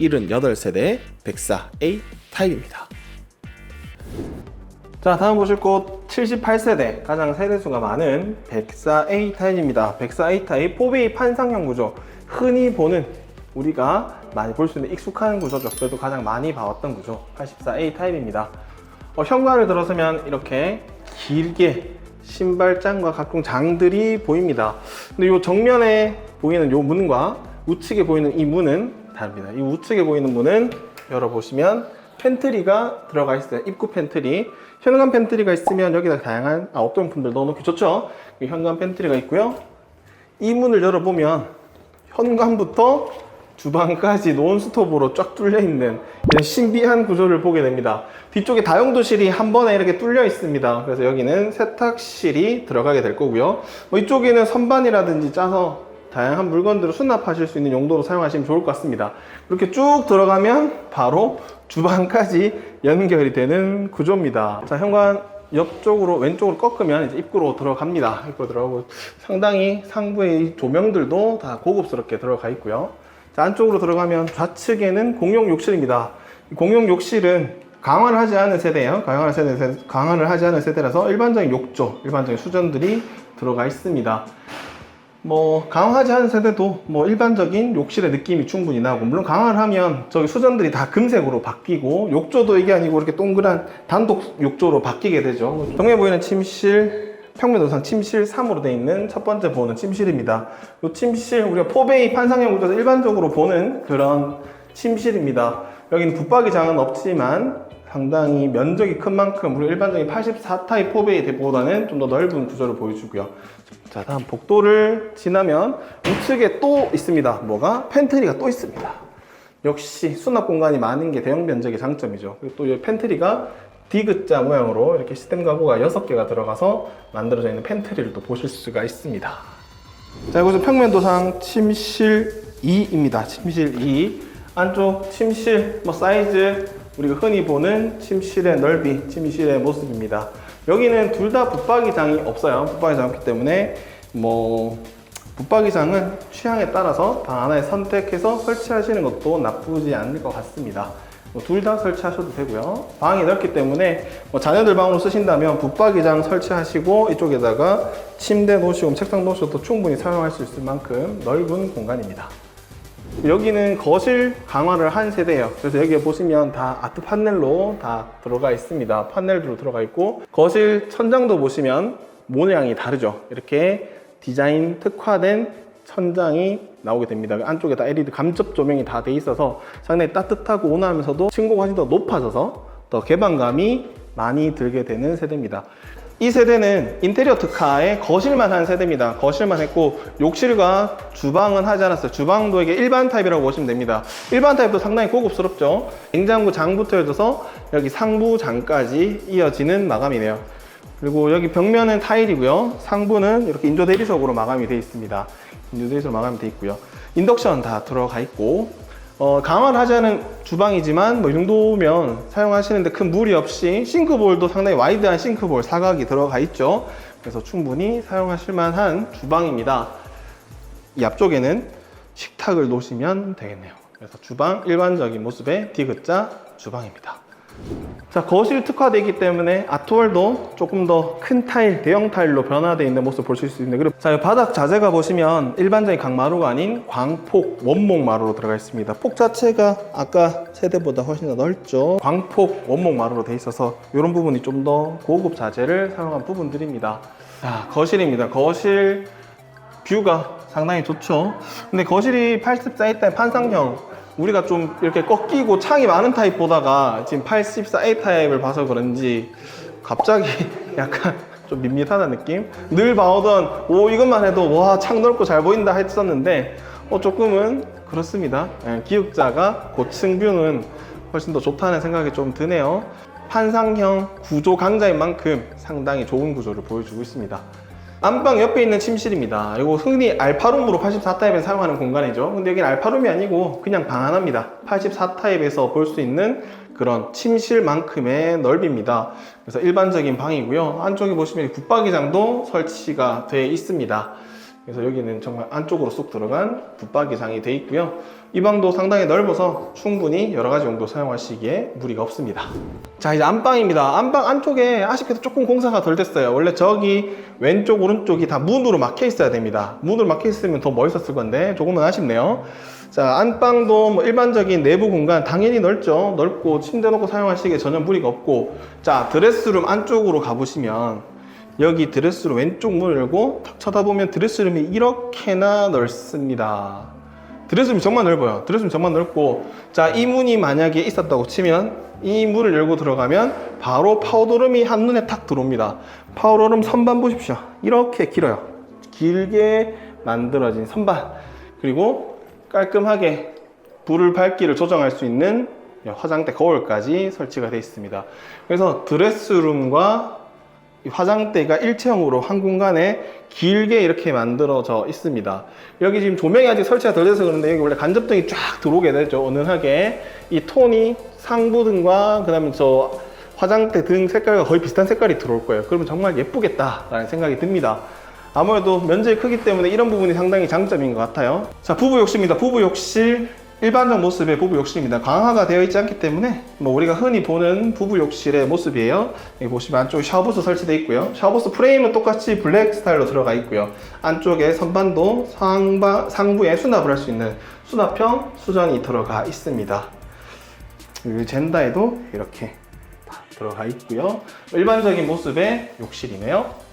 78세대 백사 A 타입입니다. 자, 다음 보실 곳 78세대 가장 세대수가 많은 백사 A 타입입니다. 백사 A 타입 4베이 판상형 구조 흔히 보는 우리가 많이 볼 수 있는 익숙한 구조죠. 그래도 가장 많이 봐왔던 구조 84A 타입입니다. 어, 현관을 들어서면 이렇게 길게 신발장과 각종 장들이 보입니다. 근데 이 정면에 보이는 이 문과 우측에 보이는 이 문은 다릅니다. 이 우측에 보이는 문은 열어보시면 팬트리가 들어가 있어요. 입구 팬트리. 현관 팬트리가 있으면 여기다 다양한 아, 분들 넣어놓기 좋죠. 이 현관 팬트리가 있고요. 이 문을 열어보면 현관부터 주방까지 논스톱으로 쫙 뚫려 있는 이런 신비한 구조를 보게 됩니다. 뒤쪽에 다용도실이 한 번에 이렇게 뚫려 있습니다. 그래서 여기는 세탁실이 들어가게 될 거고요. 뭐 이쪽에는 선반이라든지 짜서 다양한 물건들을 수납하실 수 있는 용도로 사용하시면 좋을 것 같습니다. 이렇게 쭉 들어가면 바로 주방까지 연결이 되는 구조입니다. 자, 현관 옆쪽으로 왼쪽으로 꺾으면 이제 입구로 들어갑니다. 입구로 들어가고 상당히 상부의 이 조명들도 다 고급스럽게 들어가 있고요. 자, 안쪽으로 들어가면 좌측에는 공용 욕실입니다. 이 공용 욕실은 강화를 하지 않은 세대예요. 강화를, 세대, 강화를 하지 않은 세대라서 일반적인 욕조, 일반적인 수전들이 들어가 있습니다. 뭐 강화하지 않은 세대도 뭐 일반적인 욕실의 느낌이 충분히 나고 물론 강화를 하면 저기 수전들이 다 금색으로 바뀌고 욕조도 이게 아니고 이렇게 동그란 단독 욕조로 바뀌게 되죠. 정면에 보이는 침실 평면 도상 침실 3으로 되어 있는 첫 번째 보는 침실입니다. 이 침실 우리가 포베이 판상형 구조에서 일반적으로 보는 그런 침실입니다. 여기는 붙박이장은 없지만 상당히 면적이 큰 만큼 우리 일반적인 84 타입 포베이 대보다는 좀 더 넓은 구조를 보여주고요. 자 다음 복도를 지나면 우측에 또 있습니다. 뭐가 팬트리가 또 있습니다. 역시 수납 공간이 많은 게 대형 면적의 장점이죠. 그리고 또 이 팬트리가 디귿자 모양으로 이렇게 시스템 가구가 6개가 들어가서 만들어져 있는 팬트리를 또 보실 수가 있습니다. 자, 이곳은 평면도상 침실 2입니다. 침실 2. 안쪽 침실 뭐 사이즈 우리가 흔히 보는 침실의 넓이, 침실의 모습입니다. 여기는 둘 다 붙박이장이 없어요. 붙박이장 없기 때문에 뭐 붙박이장은 취향에 따라서 방 하나에 선택해서 설치하시는 것도 나쁘지 않을 것 같습니다. 뭐 둘 다 설치하셔도 되고요. 방이 넓기 때문에 뭐 자녀들 방으로 쓰신다면 붙박이장 설치하시고 이쪽에다가 침대 놓으시고 책상 놓으셔도 충분히 사용할 수 있을 만큼 넓은 공간입니다. 여기는 거실 강화를 한 세대예요. 그래서 여기에 보시면 다 아트 판넬로 다 들어가 있습니다. 판넬도 들어가 있고 거실 천장도 보시면 모양이 다르죠. 이렇게 디자인 특화된 천장이 나오게 됩니다. 안쪽에 다 LED 감접 조명이 다 돼 있어서 상당히 따뜻하고 온화하면서도 층고가 더 높아져서 더 개방감이 많이 들게 되는 세대입니다. 이 세대는 인테리어 특화의 거실만 한 세대입니다. 거실만 했고 욕실과 주방은 하지 않았어요. 주방도 이게 일반 타입이라고 보시면 됩니다. 일반 타입도 상당히 고급스럽죠. 냉장고 장부터 해서 여기 상부 장까지 이어지는 마감이네요. 그리고 여기 벽면은 타일이고요. 상부는 이렇게 인조 대리석으로 마감이 되어 있습니다. 인조 대리석으로 마감이 되어 있고요. 인덕션 다 들어가 있고 어, 강화를 하지 않은 주방이지만 뭐 이 정도면 사용하시는데 큰 무리 없이 싱크볼도 상당히 와이드한 싱크볼 사각이 들어가 있죠. 그래서 충분히 사용하실 만한 주방입니다. 이 앞쪽에는 식탁을 놓으시면 되겠네요. 그래서 주방 일반적인 모습의 디귿자 주방입니다. 자 거실 특화되어 있기 때문에 아트월도 조금 더 큰 타일, 대형 타일로 변화되어 있는 모습 보실 수 있는데 그리고 자 바닥 자재가 보시면 일반적인 강마루가 아닌 광폭 원목 마루로 들어가 있습니다. 폭 자체가 아까 세대보다 훨씬 더 넓죠. 광폭 원목 마루로 되어 있어서 이런 부분이 좀 더 고급 자재를 사용한 부분들입니다. 자 거실입니다. 거실 뷰가 상당히 좋죠. 근데 거실이 84A 판상형 우리가 좀 이렇게 꺾이고 창이 많은 타입 보다가 지금 84A 타입을 봐서 그런지 갑자기 약간 좀 밋밋하다는 느낌? 늘 봐오던 오 이것만 해도 와 창 넓고 잘 보인다 했었는데 어 조금은 그렇습니다. 예, 기역자가 고층 뷰는 훨씬 더 좋다는 생각이 좀 드네요. 판상형 구조 강자인 만큼 상당히 좋은 구조를 보여주고 있습니다. 안방 옆에 있는 침실입니다. 이거 흔히 알파룸으로 84타입에 사용하는 공간이죠. 근데 여기는 알파룸이 아니고 그냥 방 하나입니다. 84타입에서 볼 수 있는 그런 침실만큼의 넓입니다. 그래서 일반적인 방이고요. 안쪽에 보시면 붙박이장도 설치가 되어 있습니다. 그래서 여기는 정말 안쪽으로 쏙 들어간 붙박이장이 돼 있고요. 이 방도 상당히 넓어서 충분히 여러 가지 용도 사용하시기에 무리가 없습니다. 자 이제 안방입니다. 안방 안쪽에 아쉽게도 조금 공사가 덜 됐어요. 원래 저기 왼쪽 오른쪽이 다 문으로 막혀 있어야 됩니다. 문으로 막혀 있으면 더 멋있었을 건데 조금은 아쉽네요. 자 안방도 뭐 일반적인 내부 공간 당연히 넓죠. 넓고 침대 놓고 사용하시기에 전혀 무리가 없고 자 드레스룸 안쪽으로 가보시면 여기 드레스룸 왼쪽 문을 열고 탁 쳐다보면 드레스룸이 이렇게나 넓습니다. 드레스룸이 정말 넓어요. 드레스룸이 정말 넓고 자 이 문이 만약에 있었다고 치면 이 문을 열고 들어가면 바로 파우더룸이 한눈에 탁 들어옵니다. 파우더룸 선반 보십시오. 이렇게 길어요. 길게 만들어진 선반 그리고 깔끔하게 불을 밝기를 조정할 수 있는 화장대 거울까지 설치가 되어 있습니다. 그래서 드레스룸과 이 화장대가 일체형으로 한 공간에 길게 이렇게 만들어져 있습니다. 여기 지금 조명이 아직 설치가 덜 돼서 그런데 여기 원래 간접등이 쫙 들어오게 되죠. 은은하게. 이 톤이 상부등과 그 다음에 저 화장대 등 색깔과 거의 비슷한 색깔이 들어올 거예요. 그러면 정말 예쁘겠다라는 생각이 듭니다. 아무래도 면적이 크기 때문에 이런 부분이 상당히 장점인 것 같아요. 자, 부부 욕실입니다. 부부 욕실. 일반적 모습의 부부 욕실입니다. 강화가 되어 있지 않기 때문에 뭐 우리가 흔히 보는 부부 욕실의 모습이에요. 여기 보시면 안쪽에 샤워부스 설치되어 있고요. 샤워부스 프레임은 똑같이 블랙 스타일로 들어가 있고요. 안쪽에 선반도 상바, 상부에 수납을 할 수 있는 수납형 수전이 들어가 있습니다. 여기 젠다에도 이렇게 다 들어가 있고요. 일반적인 모습의 욕실이네요.